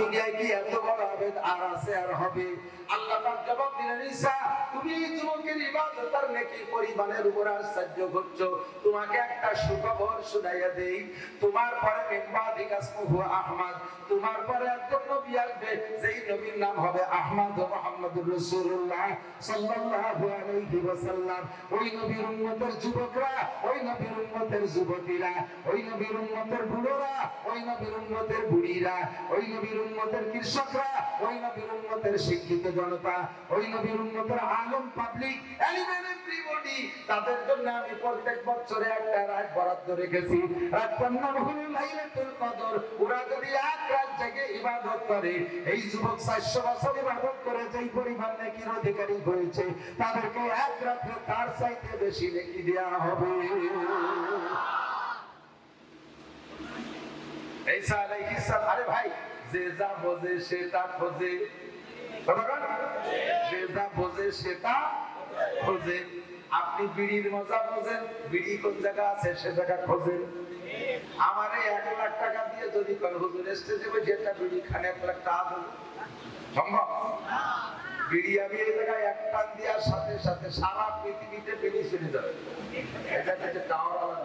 দুনিয়ায় কি এত বড় আবেদ আর আছে আর হবে। আল্লাহ জবাব দিলেন, ঈসা, তুমি যুবকের ইবাদত আর নেকি পরিমাণের উপর আশ্চর্য করছ তোমাকে একটা সুখবর শুনাইয়া দেই। তোমার পরে মিম্বাদিক আসমুহু আহমদ, তোমার পরে একজন নবী আসবে, যেই নবীর নাম হবে আহমদ মুহাম্মদুর রাসূলুল্লাহ সাল্লাল্লাহু আলাইহি ওয়াসাল্লাম। ওই নবীর উম্মতের যুবকরা, ওই নবীর উম্মতের যুবতীরা, ওই নবীর উম্মতের বুড়োরা, ওই নবীর উম্মতের বুড়িরা, ওই নবীর উম্মতের কৃষকরা, ওই নবীর উম্মতের শিক্ষিত জনতা, ওই নবীর উম্মতের আলম পাবলিক তাদের জন্য আমি প্রত্যেক বছরে একটা রাত বরাদ্দ রেখেছি। ওরা যদি এক রাত জেগে ইবাদত করে, এই যুবক 400 বছর ইবাদত করে যেই পরিমাণ নেকির অধিকারী হয়েছে, তাদেরকে এক রাত্রে তার চাইতে বেশি নেকি দেওয়া হবে। ঈসা আলাইহিস আরে ভাই যে যা বোঝে সেটা খোঁজে। যে যা বোঝে সেটা খোঁজে। আপনি বিড়ির মজা বোঝেন, বিড়ি কোন জায়গা আছে সে জায়গা খোঁজেন। আমার এই এক লাখ টাকা দিয়ে যদি হুজুর স্টেজে বসে একটা বিড়ি খানে, এক লাখ টাকা দেবো সম্ভব? বিড়ি আমি এই জায়গায় এক টান দেওয়ার সাথে সাথে সারা পৃথিবীতে বিড়ি চলে যাবে। এটা টাওয়ার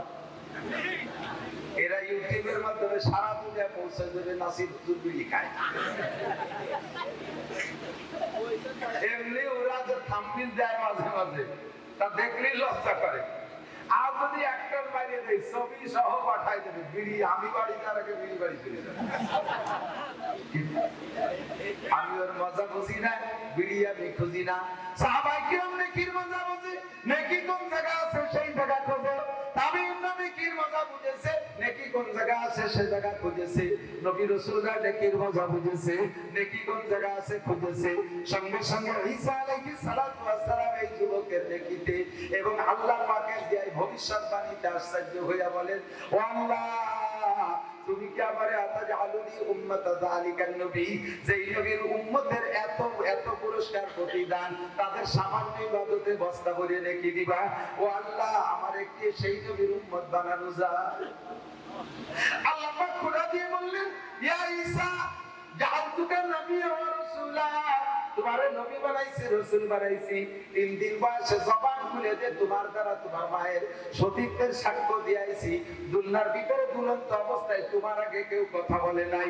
এরা ইউটিউবের মাধ্যমে সারা দুনিয়া পৌঁছে দেবে, নাসির বিড়ি খায় এমনি ওরা যে থাম্বিল দেয় মাঝে মাঝে, তা দেখলেই লজ্জা করে। আর যদি একটার বাইরে দেয়, ছবি সহ পাঠাই দেবে, বিড়ি, আমি বাড়ি যার আগে বিড়ি বাড়ি চলে যাবে। আমি ওর মজা বুঝি না, বিড়ি আমি খুঁজি না। সাহাবাই কিরম নেকির মজা বুঝে, নেকি কোন জায়গা আছে সেই জায়গা খোঁজে। তাবিন নবী কির মজা বুঝেছে? কোন জায়গা আছে, সে জায়গা খুঁজেছে। নবী রাসূলরা নেকির মজা বুঝেছে, নেকি কোন জায়গা আছে খুঁজেছে। সঙ্গে সঙ্গে ঈসা আলাইহিস সালাতু ওয়াস সালাম এই যুবকের নেকিতে এবং আল্লাহ পাকের যে হইয়া বলেন, ও আল্লাহ, তুমি কি আমারে উম্মাতা যালিকান নবী? যেই নবীর উম্মতের এত এত পুরস্কার প্রতিদান, তাদের সামান্য ইবাদতে বস্তা ভরে রেখে দিবা? ও আল্লাহ, আমার একটি সেই নবীর উম্মত বানানো যায়? আল্লাহ পাক খোদা দিয়ে বললেন ইয়া ঈসা জাআলতুকা নাবিয়্যা ওয়া রাসূলা। নবী বানাইছি, রাসূল বানাইছি। তিন দিন বয়সে জবান খুলে যে তোমার দ্বারা তোমার মায়ের সতীত্বের সাক্ষ্য দুনিয়ার ভিতরে দুলন্ত অবস্থায় তোমার আগে কেউ কথা বলে নাই।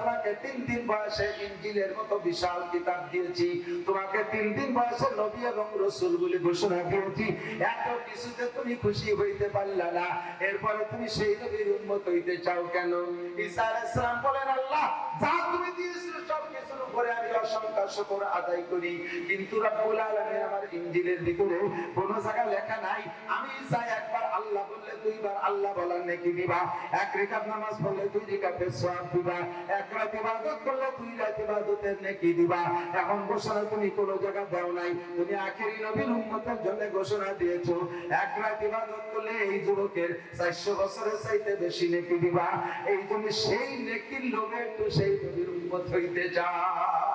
তোমাকে তিন দিন বয়সে ইনজিলের মতো বিশাল কিতাব দিয়েছি। তোমাকে তিন দিন বয়সে নবী এবং রসুল বলে ঘোষণা দিয়েছি এত কিছুতে তুমি খুশি হইতে পারলা না। এরপরে তুমি সেই নবীর উম্মত হইতে চাও কেন? ঈসা আলাইহিস বলেন, আল্লাহ, যা তুমি দিয়েছ সব এখন ঘোষণা তুমি কোন জায়গা দাও নাই। তুমি আখেরি নবীর উম্মতের জন্য ঘোষণা দিয়েছ। এক রাত ইবাদত করলে এই যুবকের 400 বছরের চাইতে বেশি নেকি দিবা। এই জন্য সেই নেকির লোভে একটু সেই নবীর উম্মত হইতে যায়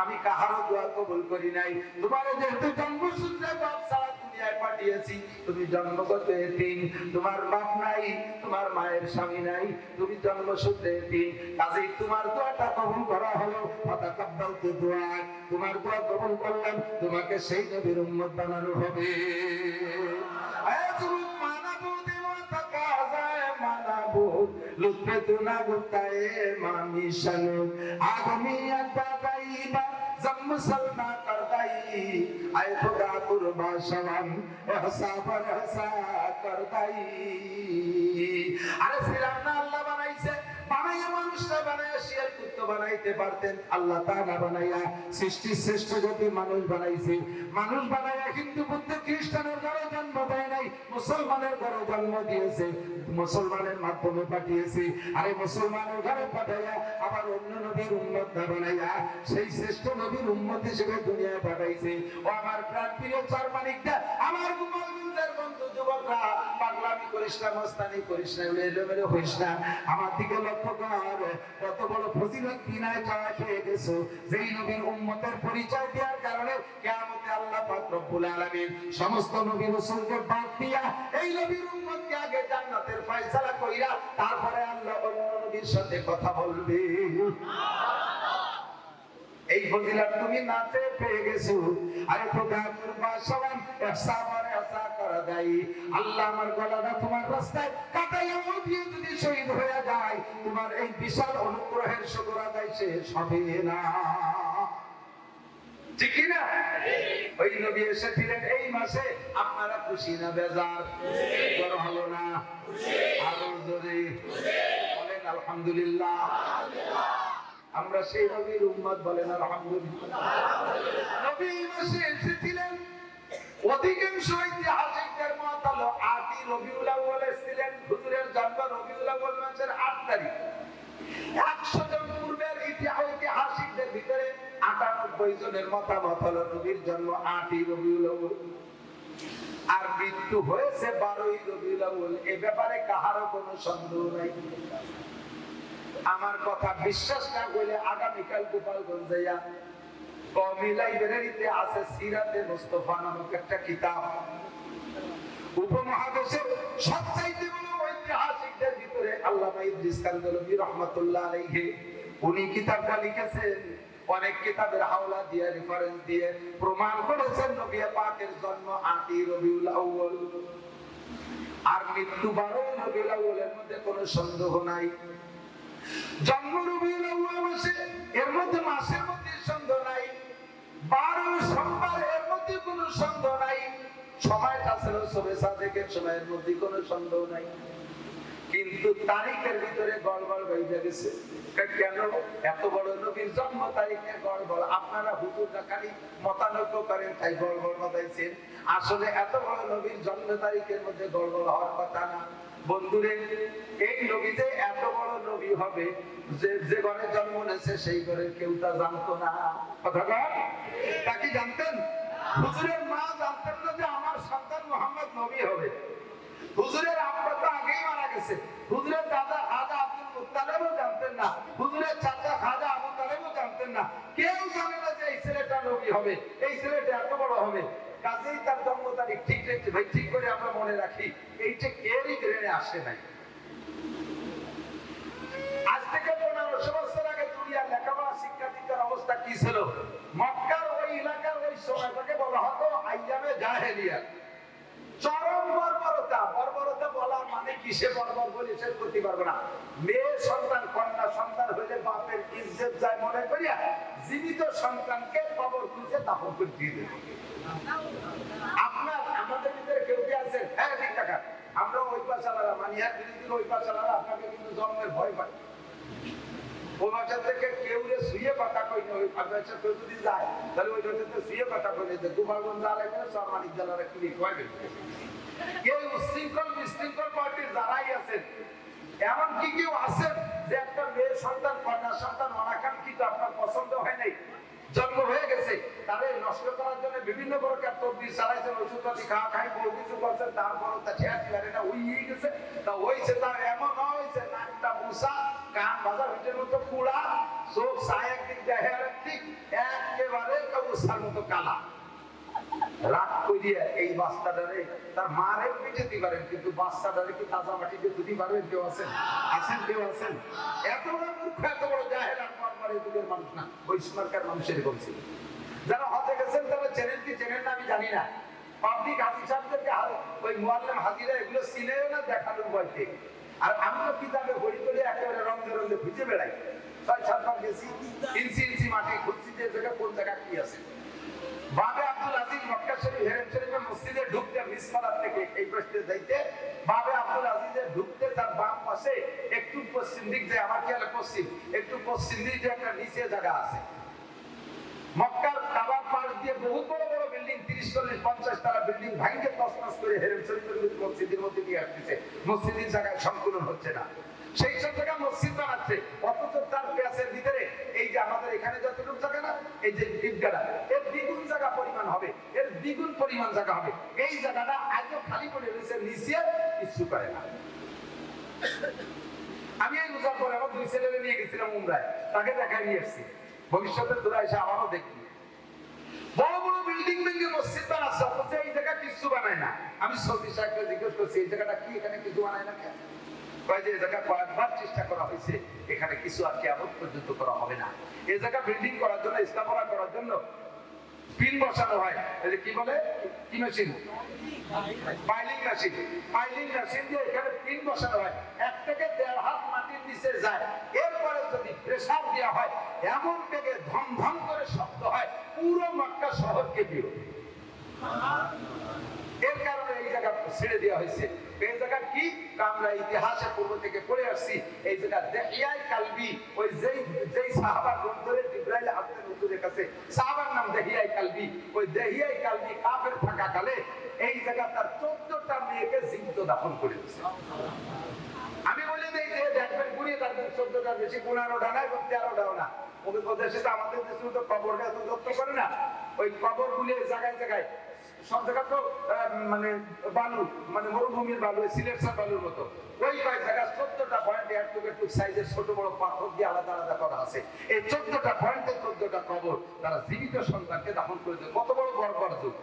আমি কাহারও দোয়া কবুল করি নাই। তোমার যেহেতু জন্মসূত্রে বাপ দুনিয়ায় পাঠিয়েছি, তুমি জন্মগত এতিম। তোমার বাপ নাই, তোমার মায়ের স্বামী নাই, তুমি জন্মসূত্রে এতিম। কাজেই তোমার দোয়াটা কবুল করা হলো। তোমার দোয়া কবুল করলাম, তোমাকে সেই নবীর উম্মত বানানো হবে। আল্লাহ বানাইছে বানাইয়া শিয়াল বানাইতে পারতেন আল্লাহ বানাইয়া সৃষ্টি শ্রেষ্ঠ জাতি মানুষ বানাইছে মানুষ বানাইয়া হিন্দু বুদ্ধ খ্রিস্টানের ঘরে জন্ম দেয় মুসলমানের ঘরে জন্ম দিয়েছে, মুসলমানের মাধ্যমে পাঠিয়েছে। আরে মুসলমানের ঘরে পাঠাইয়া আবার অন্য নবীর উম্মত না বানাইয়া সেই শ্রেষ্ঠ নবীর উম্মত হিসেবে দুনিয়ায় পাঠাইছে। ও আমার প্রাণ প্রিয় চার মানিকটা আমার কত বড় নবীর উম্মতের পরিচয় দেওয়ার কারণে কিয়ামতে আল্লাহ পাক সমস্ত নবী বাদ দিয়া এই নবীর উম্মতকে আগে জান্নাতের ফয়সালা কইরা তারপরে আল্লাহ অন্য নবীর সাথে কথা বলবে। এই ফজিলত তুমি নাতে পেয়ে গেছো। আরে খোদা, কুরবা সবান এহসা আমার এহসা করা দেয় আল্লাহ আমার গলাটা তোমার রাস্তায় কাটাইয়া দিয়ে যদি শহীদ হয়ে যায়, তোমার এই বিশাল অনুগ্রহের শুকর আদায় শেষ হবে না। ঠিক না ওই নবী এসেছিলেন এই মাসে আপনারা খুশি না, বেজার? জ্বর হলো না। আরও জোরে। বলেন, আলহামদুলিল্লাহ। আমরা সেই নবীর উম্মত বলেন, আলহামদুলিল্লাহ। নবী মাসে এসেছিলেন অধিকাংশ ঐতিহাসিকদের মত হলো আটই রবিউল আউয়াল এসেছিলেন, হুজুরের জন্ম রবিউল আউয়াল মাসের আট তারিখ। একশো জন পূর্বের ইতিহাস ঐতিহাসিকদের ভিতরে জনের মতামত হলো নবীর জন্ম আটই রবিউল আর মৃত্যু হয়েছে বারোই রবিউল এ ব্যাপারে কাহারও কোনো সন্দেহ নাই। আমার কথা বিশ্বাস না করলে আগামীকাল গোপালগঞ্জ আছে সিরাতে মুস্তফা নামক একটা কিতাব। উপমহাদেশের সবচাইতে বড় ঐতিহাসিকদের ভিতরে ইদ্রিস উনি কিতাবটা লিখেছেন। অনেক কিতাবের হাওলা দিয়ে রেফারেন্স দিয়ে প্রমাণ করেছেন নবী পাকের জন্ম আটই রবিউল আউয়াল। আর মৃত্যু বারোই রবিউল আউয়ালের মধ্যে কোনো সন্দেহ নাই। জন্ম রবিউল আউয়াল মাসে, এর মধ্যে মাসের মধ্যে সন্দেহ নাই। বারো সোমবার এর মধ্যে কোনো সন্দেহ নাই। সময়টা ছিল সবে সাদেকের সময়ের মধ্যে কোনো সন্দেহ নাই। কিন্তু তারিখের ভিতরে গড়বড় হয়ে গেছে। আপনারা যে ঘরে জন্ম নেছে সেই ঘরে কেউ তা জানতো না। কথা কয়? তা কি জানতেন? হুজুরের মা জানতেন না যে আমার সন্তান মোহাম্মদ নবী হবে। হুজুরের আব্বা তো আগেই মারা গেছে। হুজুরের না। কেউ জানে না যে এই ছেলেটা নবী হবে, এই ছেলেটা এত বড় হবে। কাজেই তার জন্ম তারিখ ঠিক রেখে ভাই, ঠিক করে আমরা মনে রাখি, এইটা কেউই ব্রেনে আসে নাই। আজ থেকে পনেরোশো বছর আগে দুনিয়ার লেখাপড়া, শিক্ষা অবস্থা কি ছিল? মক্কার ওই এলাকার ওই সময়টাকে বলা হতো আইয়ামে জাহেলিয়া। চরম বর্বরতা। বর্বরতা বলার মানে কিসে বর্বর বলে সে করতে পারব না। মেয়ে সন্তান, কন্যা সন্তান হইলে বাপের ইজ্জত যায় মনে করিয়া জীবিত সন্তানকে কবর খুঁজে দাফন করে দিয়ে দেবে। আপনার আমাদের ভিতরে কেউ কি আছেন হ্যাঁ ঠিক টাকা আমরা ওই পাশালারা মানিয়ার বিরোধীর ওই পাশালারা আপনাকে কিন্তু জন্মের ভয় পাই বাসা থেকে কেউ রে শুয়ে জন্ম হয়ে গেছে, তারে নষ্ট করার জন্য বিভিন্ন প্রকার তদবির চালাইছেন, ওষুধ পাতি খাওয়া খাই বহু কিছু করছেন তারপরও তা ঠেয়া ঠেয়া এটা গেছে, তা হয়েছে তার এমন হয়েছে নাকটা বুসা বাচ্চাটারে, তার মারে পিটাতে পারেন, কিন্তু বাচ্চাটারে কি তাজা মাটিতে দিতে পারবেন কেউ আছেন? আছেন, কেউ আছেন? এত বড় মূর্খ, এত বড় জাহেল, আর যুগের মানুষ না। ওই সরকার মানুষের বলছিল যারা হতে গেছেন, তারা চেনেন কি চেনেন না, আমি জানি না। পাবলিক হাজি সাহেবদেরকে ওই মোয়াল্লাম হাজিরা, এগুলো চিনেও না, দেখানোর বয়সে আর আমি তো কিতাবে হরি করে একেবারে রঙে রঙে খুঁজে বেড়াই। ছয় সাতবার গেছি, ইঞ্চি ইঞ্চি মাটি পশ্চিম দিক যে আমার খেয়াল পশ্চিম, একটু পশ্চিম দিকে একটা নিচে জায়গা আছে। করে এই যে আমাদের এখানে যতটুকু এর দ্বিগুণ পরিমাণ হবে, এর দ্বিগুণ পরিমাণ জায়গা হবে। এই জায়গাটা আজও খালি পড়ে রয়েছে, নিচে কিচ্ছু করে না। আমি এই রোজার পরে আমার দুই ছেলে নিয়ে গেছিলাম উমরায়। তাকে দেখাই নিয়ে এসেছি ভবিষ্যতে তোরা এসে আমারও দেখবি। বড় বড় বিল্ডিং ভেঙে মসজিদ বানাচ্ছে এই জায়গা কিছু বানায় না। আমি সৌদি সাহেবকে জিজ্ঞেস করছি, এই জায়গাটা কি? এখানে কিছু বানায় না কেন? কয় যে জায়গা কয়েকবার চেষ্টা করা হয়েছে। এখানে কিছু আর কেমন পর্যন্ত করা হবে না। এই জায়গা বিল্ডিং করার জন্য, স্থাপনা করার জন্য পিন বসানো এই কি বলে? কি মেশিন পাইলিং বসানো হয়। এক থেকে দেড় হাত মাটির নিচে যায়। এরপরে যদি প্রেসার দেওয়া হয়, এমন বেগে ধম ধম করে শব্দ হয়, পুরো মক্কা শহর কেঁপে এর কারণে এই জায়গা ছেড়ে দেওয়া হয়েছে। এই জায়গা কি? আমরা ইতিহাসে পূর্ব থেকে পড়ে আসছি। এই জায়গা দেহিয়াই কালবি। ওই যেই যেই সাহাবা গ্রন্থরে জিব্রাইল আসতেন হুজুরের কাছে, সাহাবার নাম দেহিয়াই কালবি। ওই দেহিয়াই কালবি কাফের থাকা কালে এই জায়গা তার মেয়েকে জীবিত দাফন করে দিয়েছে আমি যে দেখবেন বেশি না মরুভূমির বালু বালুর মতো। ওই কয়েক জায়গা চোদ্দটা পয়েন্ট একটু একটু সাইজের ছোট বড় পাথর দিয়ে আলাদা আলাদা করা আছে। এই চোদ্দটা পয়েন্টে চোদ্দটা কবর তারা জীবিত সন্তানকে দাফন করে দেয়। কত বড় বড় যুগ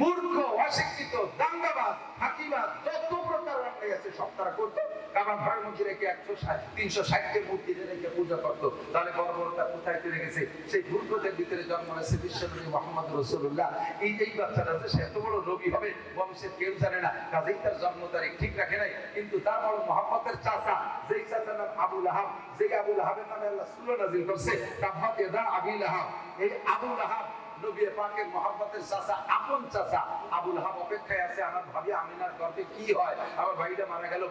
মূর্খ, অশিক্ষিত দাঙ্গাবাজ ফাঁকিবাজ যত প্রকার অন্যায় আছে সব তারা করতো। কাবা ঘরের মধ্যে রেখে একশো তিনশো ষাটটি মূর্তি রেখে পূজা করতো। তাহলে বর্বরতা কোথায় চলে গেছে? সেই মূর্খদের ভিতরে জন্ম নিয়েছে বিশ্বনবী মোহাম্মদ রসুল্লাহ এই যেই বাচ্চাটা যে সে এত বড় নবী হবে, বংশের কেউ জানে না। কাজেই তার জন্ম তারিখ ঠিক রাখে নাই। কিন্তু তার বড় মোহাম্মদের চাচা, যেই চাচার নাম আবুল আহাব, যেই আবুল আহাবের নামে আল্লাহ সুলো নাজিল করছে তাব্বাত ইয়াদা আবিল আহাব। এই আবুল আহাব নবী পাকের চাচা, আপন চাচা আবুল হাব অপেক্ষায় আছে, আমার ভাবি আমিনার গর্বে কি হয়? আমার ভাইটা মারা গেল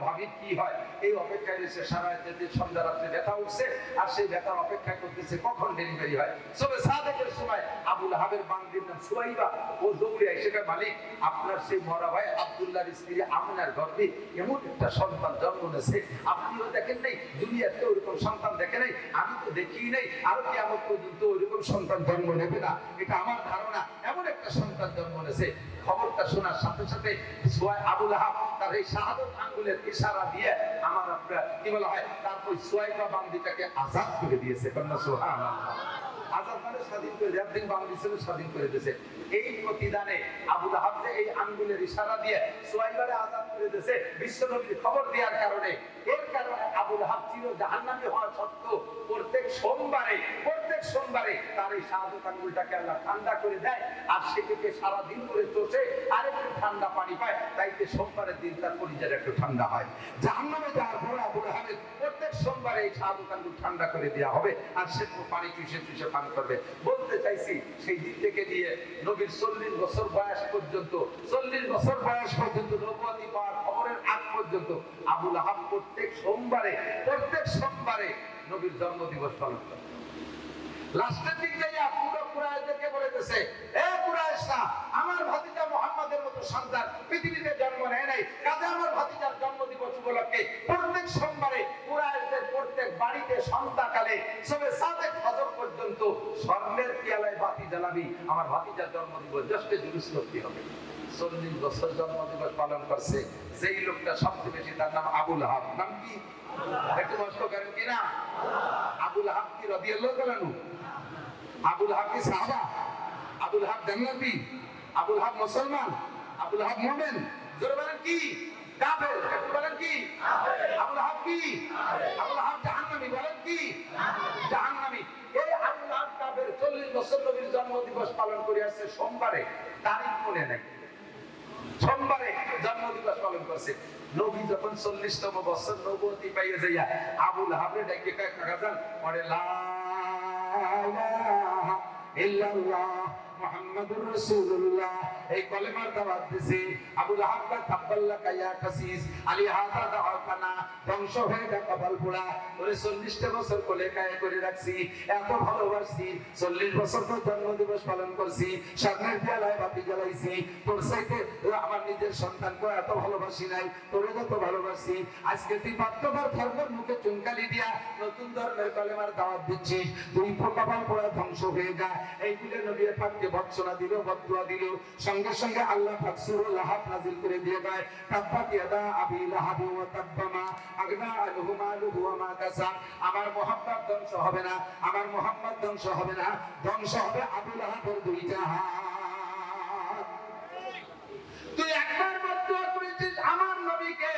কি হয়? এই অপেক্ষায় রয়েছে সারা যেতে সন্ধ্যা, রাত্রে ব্যথা উঠছে, আর সেই ব্যথার অপেক্ষা করতেছে, কখন ডেলিভারি হয়? সবে সাদেকের সময় আবুল হাবের বান্দির নাম ও দৌড়ে এসে মালিক, আপনার সেই মরা ভাই আব্দুল্লাহর স্ত্রী আমিনার গর্বে এমন একটা সন্তান জন্ম নিয়েছে। আপনিও দেখেন নাই দুনিয়াতে ওইরকম সন্তান দেখে নাই। আমি দেখি নাই, আরও কি আমার পর্যন্ত ওইরকম সন্তান জন্ম নেবে না। এটা আমার ধারণা, এমন একটা সন্তান জন্ম নেছে। খবরটা শোনার সাথে সাথে সোয়াই আবুল আহাব তার এই শাহাদত আঙ্গুলের ইশারা দিয়ে আমার আপনার কি বলা হয়, তারপর সোয়াইবা বান্দিটাকে আজাদ করে দিয়েছে। কন্যা সোহান স্বাধীন করে দেয় একদিন বাংলাদেশ স্বাধীন করে দিয়েছে। এই প্রতিদানে যে এই আঙ্গুলের ইশারা দিয়ে সোয়াইবারে আজাদ করে দিয়েছে। খবর দেওয়ার কারণে, এর কারণে আহাব ছিল জাহান্নামী হওয়া সত্ত্বেও প্রত্যেক সোমবারে প্রত্যেক সোমবারে তার এই শাহাদত আঙ্গুলটাকে আল্লাহ ঠান্ডা করে দেয় আর সেটাকে সারাদিন করে চষে আর ঠান্ডা পানি পায়। তাইতে সোমবারের দিন তার পরিচয় একটু ঠান্ডা হয়। জাহান্নামে শাহাদত আঙ্গুল ঠান্ডা করে দেওয়া হবে, আর সে পানি চুষে চুষে পান করবে। বলতে চাইছি, সেই দিন থেকে দিয়ে নবীর চল্লিশ বছর বয়স পর্যন্ত, চল্লিশ বছর বয়স পর্যন্ত নবী পাওয়ার খবরের আগ পর্যন্ত আবুল আহাব প্রত্যেক সোমবারে প্রত্যেক সোমবারে নবীর জন্ম দিবস পালন করে। লাস্টের দিক যাইয়া পুরো কুরাইশদেরকে বলেতেছে এ কুরাইশরা, আমার ভাতিজা মুহাম্মাদের মতো সন্তান পৃথিবীতে জন্ম নেয় নাই, কাজে আমার ভাতিজার জন্ম দিবস উপলক্ষে প্রত্যেক জ্বালাবি আমার ভাতিজার জন্ম দিবস জাস্টে জুলুস করতে হবে। চল্লিশ বছর জন্ম দিবস পালন করছে, যেই লোকটা সবচেয়ে বেশি তার নাম আবুল হাব। নাম কি? একটু কষ্ট করেন কি না? আবুল হাব কি রদিয়াল্লাহু তাআলা আবুল হাব কি সাহাবা? আবুল হাব জান্নাতি? আবুল হাব মুসলমান? আবুল হাব মুমিন? জোরে বলেন কি? কাফের? একটু বলেন কি? আবুল হাব কি? আবুল হাব জাহান্নামী? বলেন কি? জাহান্নামী। কাফের 40 বছর নবীর জন্ম দিবস পালন করে আসছে, সোমবারে। তারিখ মনে নেই। সোমবারে জন্ম দিবস পালন করছে। নবী যখন চল্লিশতম বছর নবতি পাইয়ে যাইয়া আবুল হাবরে ডাকে কাকা যান, পরে লা ইল্লাল্লাহ। মুহাম্মাদুর রাসূলুল্লাহ। এই কলেমার দাওয়াত হাবকা তাব্বাল্লা কাসিস? আলী হাতা ধ্বংস হয়ে যা কপাল পোড়া ওরে 40 বছর কোলে করে রাখছি। এত ভালোবাসছি। 40 বছর তো জন্ম দিবস পালন করছি। সামনের বেলায় বাতি তোর সাইতে আমার নিজের সন্তানকে এত ভালোবাসি নাই। তোরে যত ভালোবাসি। আজকে তুই বাধ্যবার ধর্মের মুখে চুনকালি দিয়া নতুন ধর্মের কলেমার দাওয়াত দিচ্ছিস। তুই কপাল পোড়া ধ্বংস হয়ে যা। এইগুলো নবী পাককে ভৎসনা দিল বদুয়া দিল। সঙ্গে সঙ্গে আল্লাহ ফাকসুরুল লাহাব নাজিল করে দিয়ে দেয়, তাব্বাত ইয়াদা আবি লাহাব ওয়া তাব্বামা আগনা আনহু মালুহু ওয়া মা কাসাব আমার মোহাম্মদ ধ্বংস হবে না, আমার মোহাম্মদ ধ্বংস হবে না, ধ্বংস হবে আবু লাহাবের দুইটা হাত তুই একবার বদুয়া করেছিস আমার নবীকে,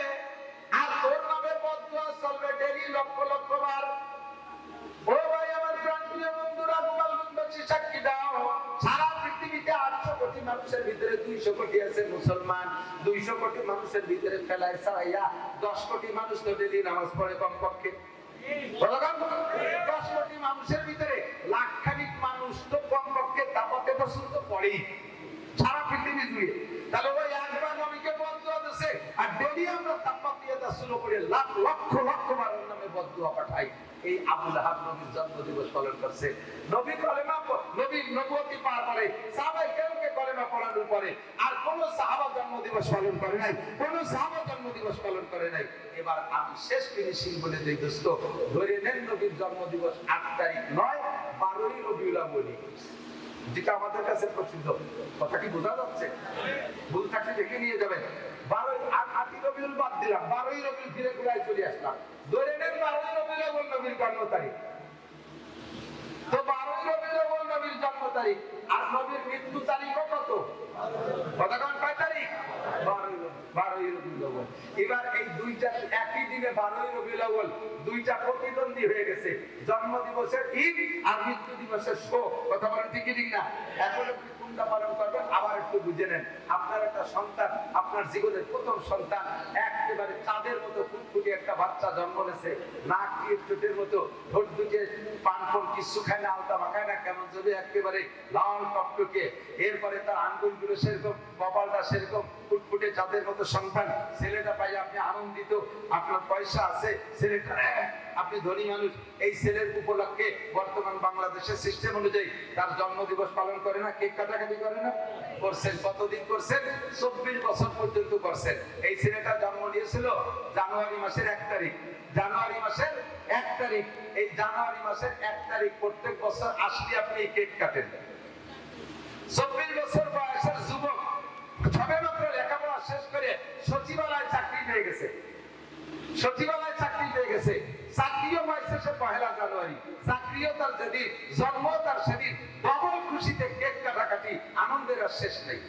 আর তোর নামে বদুয়া চলবে ডেলি লক্ষ লক্ষ বার। ও ভাই, আমার প্রাণপ্রিয় বন্ধুরা গোপালগঞ্জবাসী সাক্ষী মানুষের ভিতরে দুইশো কোটি আছে মুসলমান, দুইশো কোটি মানুষের ভিতরে ফেলায় ছাড়াইয়া দশ কোটি মানুষ তো ডেলি নামাজ পড়ে কমপক্ষে। দশ পালন করছে। নবী কলেমা নবী নবুয়তি পার করে। সাহাবাই কেউকে কলেমা পড়ানোর পরে আর কোন সাহাবা জন্ম দিবস পালন করে নাই, কোন সাহাবা জন্ম দিবস পালন করে নাই। এবার আমি শেষ ফিনিশিং বলে দিই দোস্ত, ধরে নেন নবীর জন্ম দিবস আট তারিখ নয়, বারোই রবিউল বলি যেটা আমাদের কাছে প্রসিদ্ধ। কথা কি বোঝা যাচ্ছে? ভুল থাকলে দেখে নিয়ে যাবেন। বারোই আট- আটই রবিউল বাদ দিলাম। বারোই রবিউল ফিরে ঘুরায় চলে আসলাম। ধরে নেন বারোই নবীর জন্ম তারিখ। তো বারোই রবিউল আউয়াল নবীর জন্ম তারিখ? আর নবীর মৃত্যু কত? কয় তারিখ? এবার এই একই দিনে প্রতিদ্বন্দ্বী হয়ে গেছে। জন্ম দিবসের ঈদ আর মৃত্যু দিবসের শোক। কথা বলেন ঠিকই ঠিক না? এখন আপনি পালন করবেন আবার একটু বুঝে নেন। আপনার একটা সন্তান, আপনার জীবনের প্রথম সন্তান, একেবারে চাঁদের মতো ফুটফুটি একটা বাচ্চা জন্ম নিয়েছে। নাক দিয়ে চোটের মতো ঠোঁট দুটে ফোন কিছু খায় না, আলতা মাখায় না, কেমন যদি একেবারে লাল টকটকে। এরপরে তার আঙ্গুলগুলো সেরকম, কপালটা সেরকম, ফুটফুটে চাঁদের মতো সন্তান। ছেলেটা পাই আপনি আনন্দিত, আপনার পয়সা আছে, ছেলেটা আপনি ধনী মানুষ, এই ছেলের উপলক্ষে বর্তমান বাংলাদেশের সিস্টেম অনুযায়ী তার জন্ম দিবস পালন করে না, কেক কাটাকাটি করে না, করছেন, কতদিন করছেন? চব্বিশ বছর পর্যন্ত করছেন। এই ছেলেটা জন্ম নিয়েছিল জানুয়ারি মাসের এক তারিখ। জানুয়ারি মাসের এক তারিখ। এই জানুয়ারি মাসের এক তারিখ প্রত্যেক বছর আসলে আপনি এই কেক কাটেন। চব্বিশ বছর বয়সের যুবক সবে মাত্র লেখাপড়া শেষ করে সচিবালয় চাকরি পেয়ে গেছে। সচিবালয় চাকরি পেয়ে গেছে। চাকরিও পাইছে পহেলা জানুয়ারি চাকরিও তার যেদিন জন্ম তার সেদিন। ডবল খুশিতে কেক কাটাকাটি আনন্দের আর শেষ নেই।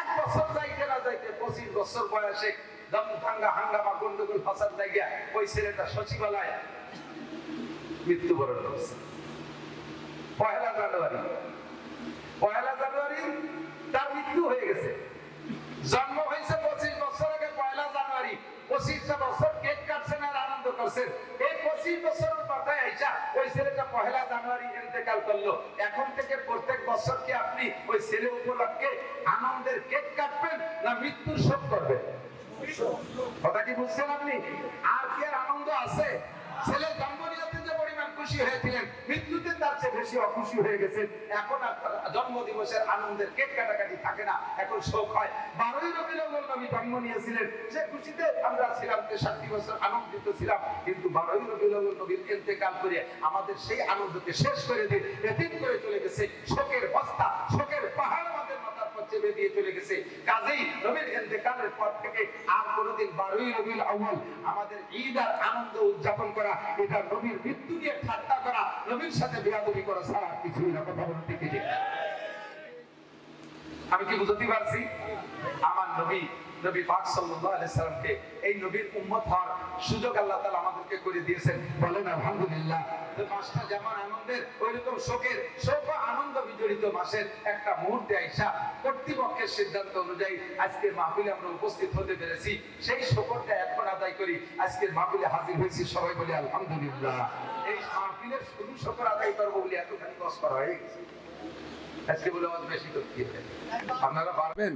এক বছর যাইতে না যাইতে পঁচিশ বছর বয়সে দম ভাঙ্গা হাঙ্গামা গন্ডগোল জায়গা ওই ছেলেটা সচিবালয় মৃত্যুবরণ করছে। পহেলা জানুয়ারি। পয়লা জানুয়ারি, তার মৃত্যু হয়ে গেছে। জন্ম হয়েছে পঁচিশ বছর আগে পয়লা জানুয়ারি। পঁচিশটা বছর করছেন। এই পঁচিশ বছরের মাথায় আইসা ওই ছেলেটা পহেলা জানুয়ারি ইন্তেকাল করল। এখন থেকে প্রত্যেক বছর কি আপনি ওই ছেলে উপলক্ষে আনন্দের কেক কাটবেন না মৃত্যুর শোক করবেন? কথা কি বুঝছেন আপনি? আর কি আনন্দ আছে? ছেলে জন্ম নিতে যে পরিমাণ খুশি হয়েছিলেন। মৃত্যুতে তার চেয়ে বেশি অখুশি হয়ে গেছে এখন আর তার জন্ম দিবসের আনন্দের কেক কাটাকাটি থাকে না, এখন শোক হয়। বারোই আউয়াল নবী জন্ম নিয়েছিলেন। সে খুশিতে আমরা ছিলাম, তেষট্টি বছর আনন্দিত ছিলাম। কিন্তু বারোই আউয়াল নবীর ইন্তেকাল করে আমাদের সেই আনন্দকে শেষ করে দিয়ে এতিম করে চলে গেছে। শোকের বস্তা, শোকের পাহাড় চেপে দিয়ে চলে গেছে। কাজেই নবীর ইন্তেকালের পর থেকে আর কোনোদিন বারোই রবিউল আউয়াল আমাদের ঈদ আর আনন্দ উদযাপন করা, এটা রবির মৃত্যু নিয়ে ঠাট্টা করা, রবির সাথে বেয়াদবি করা ছাড়া কিছুই না। কথা বলতে ঠিক আমি কি বুঝতে পারছি? আমার নবী নবী পাক সাল্লামকে এই নবীর উম্মত হওয়ার সুযোগ আল্লাহ আমাদেরকে করে দিয়েছেন। বলেন, আলহামদুলিল্লাহ। মাসটা যেমন আনন্দের, ওইরকম শোকের, শোক আনন্দ বিজড়িত মাসের একটা মুহূর্তে আইসা কর্তৃপক্ষের সিদ্ধান্ত অনুযায়ী আজকের মাহফিলে আমরা উপস্থিত হতে পেরেছি। সেই শোকরটা এখন আদায় করি, আজকের মাহফিলে হাজির হয়েছি সবাই বলে, আলহামদুলিল্লাহ। এই মাহফিলের শুধু শোকর আদায় করব বলে এতখানি কষ্ট করা হয়ে গেছে। আজকে বলে আমাদের বেশি করতে আপনারা পারবেন?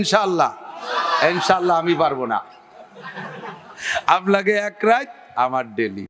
ইনশাল্লাহ ইনশাল্লাহ আমি পারব না। আপনাকে এক রাত আমার ডেলি।